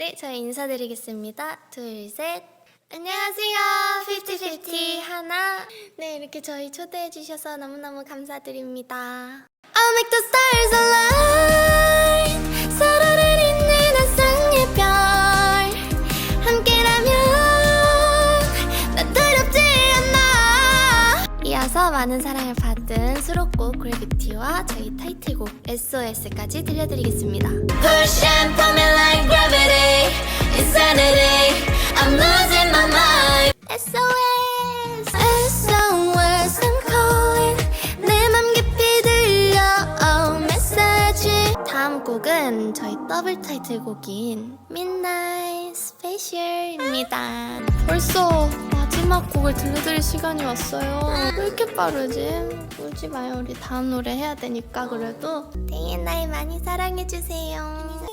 네, 저희 인사드리겠습니다. 둘, 셋. 안녕하세요. 5050 하나. 네, 이렇게 저희 초대해 주셔서 너무너무 감사드립니다. I'll make the stars align. 서로를 잇는 한쌍의 별. 함께라면 난 두렵지 않아. 이어서 많은 사랑을 받은 수록곡 그래비티와 저희 타이틀곡 SOS까지 들려드리겠습니다. Push 다음 곡은 저희 더블 타이틀곡인 Midnight Special입니다. 벌써 마지막 곡을 들려드릴 시간이 왔어요. 왜 이렇게 빠르지? 울지 마요. 우리 다음 노래 해야 되니까 그래도 데이 앤 나이 많이 사랑해주세요.